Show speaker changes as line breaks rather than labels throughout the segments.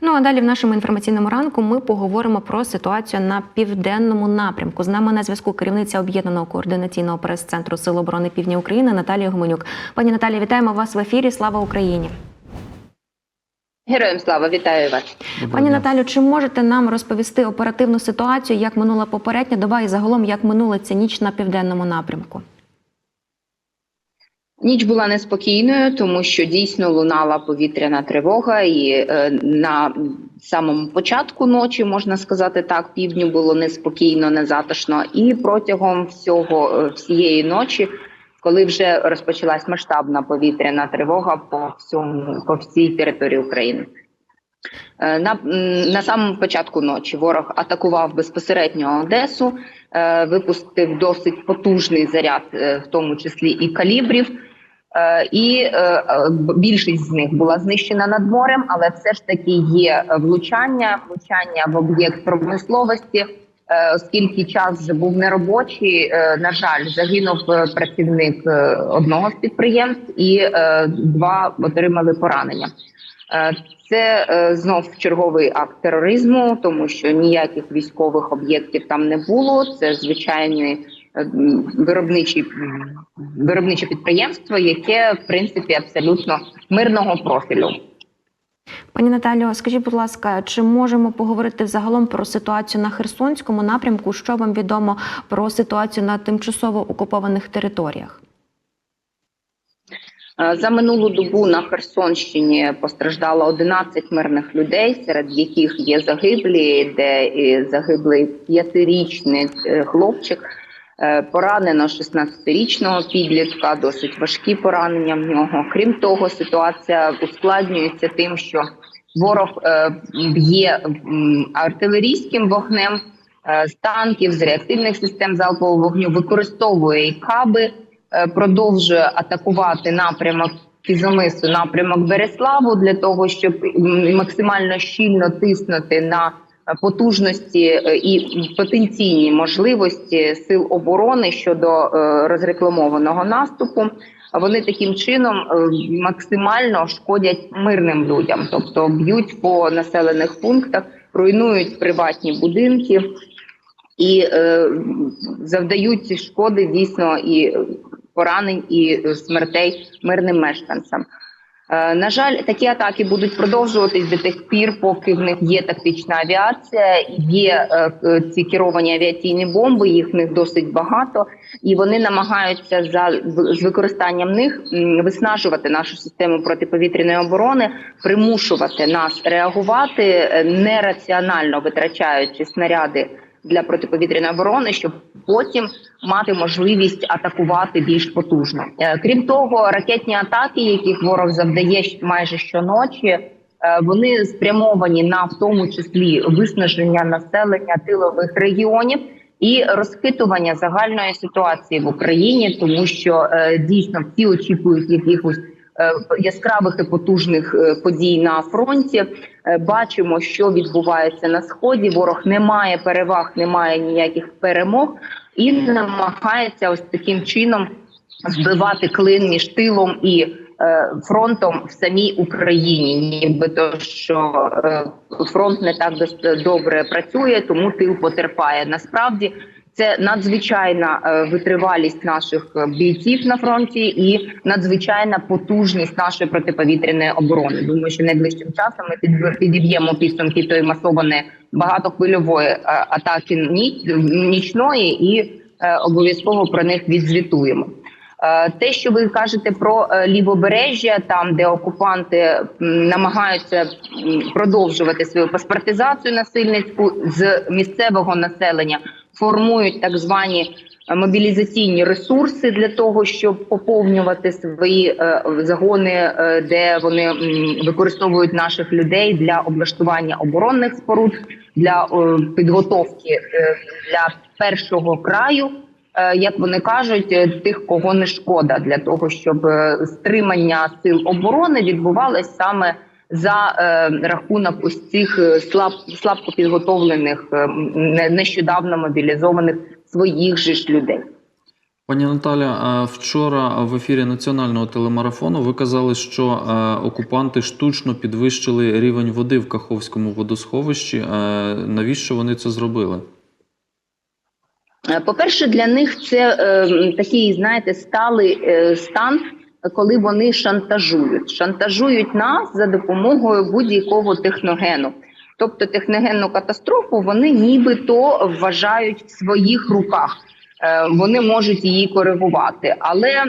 Ну а далі в нашому інформаційному ранку ми поговоримо про ситуацію на південному напрямку. З нами на зв'язку керівниця об'єднаного координаційного прес-центру Сил оборони Півдня України Наталія Гуменюк. Пані Наталія, вітаємо вас в ефірі. Слава Україні!
Героям слава, вітаю вас.
Пані Наталю, чи можете нам розповісти оперативну ситуацію, як минула попередня доба і загалом як минула ця ніч на південному напрямку?
Ніч була неспокійною, тому що дійсно лунала повітряна тривога, і е, на самому початку ночі можна сказати так, півдню було неспокійно, незатишно, і протягом всього е, всієї ночі, коли вже розпочалась масштабна повітряна тривога по всьому по всій території України. Е, На, на самому початку ночі ворог атакував безпосередньо Одесу, е, випустив досить потужний заряд, в тому числі і калібрів. Е, І е, е, більшість з них була знищена над морем, але все ж таки є влучання, влучання в об'єкт промисловості. Оскільки час вже був неробочий, на жаль, загинув працівник одного з підприємств, і два отримали поранення. Це знов черговий акт тероризму, тому що ніяких військових об'єктів там не було. Це звичайний м, виробниче підприємство, яке в принципі абсолютно мирного профілю.
Пані Наталю, скажіть, будь ласка, чи можемо поговорити взагалом про ситуацію на Херсонському напрямку? Що вам відомо про ситуацію на тимчасово окупованих територіях?
Е, За минулу добу на Херсонщині постраждало 11 мирних людей, серед яких є загиблі, де загиблий п'ятирічний е, хлопчик. Е, Поранено 16-річного підлітка, досить важкі поранення в нього. Крім того, ситуація ускладнюється тим, що ворог е, б'є артилерійським вогнем е, з танків, з реактивних систем залпового вогню, використовує і каби продовжує атакувати напрямок Кізомису, напрямок Береславу для того, щоб максимально щільно тиснути на потужності е, і потенційні можливості сил оборони щодо е, розрекламованого наступу. Вони таким чином е, максимально шкодять мирним людям, тобто б'ють по населених пунктах, руйнують приватні будинки і е, завдають шкоди дійсно і поранень, і смертей мирним мешканцям. Е, На жаль, такі атаки будуть продовжуватись до тих пір, поки в них є тактична авіація, є е, е, ці керовані авіаційні бомби. Їх в них досить багато, і вони намагаються за з використанням них виснажувати нашу систему протиповітряної оборони, примушувати нас реагувати нераціонально витрачаючи снаряди для протиповітряної оборони, щоб потім мати можливість атакувати більш потужно. Е, Крім того, ракетні атаки, яких ворог завдає майже щоночі, е, вони спрямовані на в тому числі виснаження населення тилових регіонів. І розхитування загальної ситуації в Україні, тому що е, дійсно всі очікують якихось яскравих і потужних е, подій на фронті. Е, Бачимо, що відбувається на сході. Ворог не має переваг, не має ніяких перемог і намагається ось таким чином збивати клин між тилом і е, фронтом в самій Україні, нібито що е, фронт не так добре працює, тому тил потерпає. Насправді це надзвичайна е, витривалість наших е, бійців на фронті і надзвичайна потужність нашої протиповітряної оборони. Думаю, що найближчим часом ми підіб'ємо підсумки тої масованої багатохвильової е, атаки нічної і обов'язково про них відзвітуємо. Те, що ви кажете про лівобережжя, там де окупанти намагаються продовжувати свою паспортизацію насильницьку з місцевого населення, формують так звані е, мобілізаційні ресурси для того, щоб поповнювати свої е, загони, е, де вони використовують наших людей для облаштування оборонних споруд, для підготовки для першого краю. Як вони кажуть, тих, кого не шкода, для того, щоб стримання сил оборони відбувалось саме за е, рахунок ось цих е, слаб, слабко підготовлених, е, нещодавно мобілізованих своїх же ж людей.
Пані Наталя, вчора в ефірі національного телемарафону ви казали, що е, окупанти штучно підвищили рівень води в Каховському водосховищі. Навіщо вони це зробили?
Е, По-перше, для них це е, такий, знаєте, сталий е, стан, коли вони шантажують. Шантажують нас за допомогою будь-якого техногену. Тобто техногенну катастрофу вони нібито вважають в своїх руках. Е, Вони можуть її коригувати, але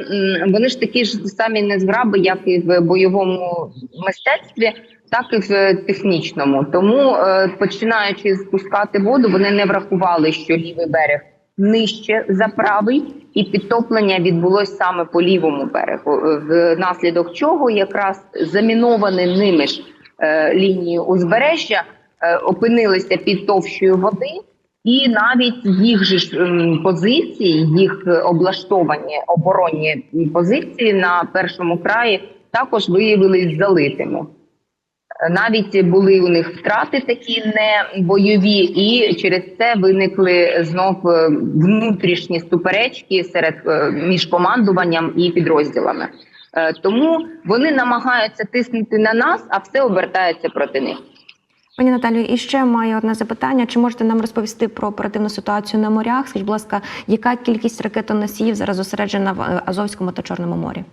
вони ж такі ж самі незграби, як і в бойовому мистецтві, так і в технічному. Тому, е, починаючи спускати воду, вони не врахували, що лівий берег нижче за правий, і підтоплення відбулось саме по лівому берегу, е, внаслідок чого якраз заміновані ними ж е, лінії узбережжя е, опинилися під товщою води, і навіть їх же ж позиції, їх облаштовані оборонні позиції на першому краї також виявились залитими. Навіть були у них втрати такі не бойові, і через це виникли знов е, внутрішні суперечки серед е, між командуванням і підрозділами. Е, Тому вони намагаються тиснути на нас, а все обертається проти них.
Пані Наталію, і ще маю одне запитання. Чи можете нам розповісти про оперативну ситуацію на морях? Скажіть, будь ласка, яка кількість ракетоносіїв зараз зосереджена в Азовському та Чорному морі?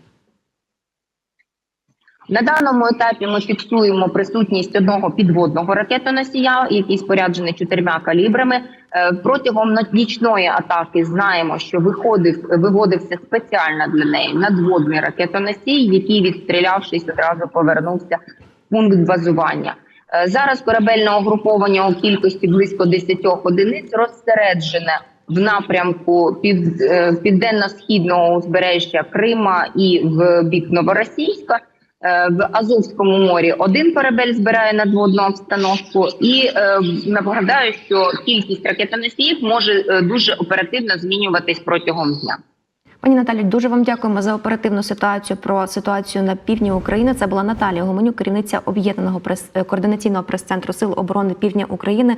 На даному етапі ми фіксуємо присутність одного підводного ракетоносія, який споряджений чотирма калібрами. Е, Протягом нічної атаки знаємо, що виходив виводився спеціально для неї надводний ракетоносій, який, відстрілявшись, одразу повернувся в пункт базування. Е, Зараз корабельне угруповання у кількості близько 10 одиниць розсереджене в напрямку під, е, південно-східного узбережжя Крима і в бік Новоросійська. Е, В Азовському морі один корабель збирає надводну обстановку, і е, нагадаю, що кількість ракетоносіїв може е, дуже оперативно змінюватись протягом дня.
Пані Наталі, дуже вам дякуємо за оперативну ситуацію про ситуацію на півдні України. Це була Наталія Гуменюк, керівниця об'єднаного прес координаційного прес-центру Сил оборони Півдня України.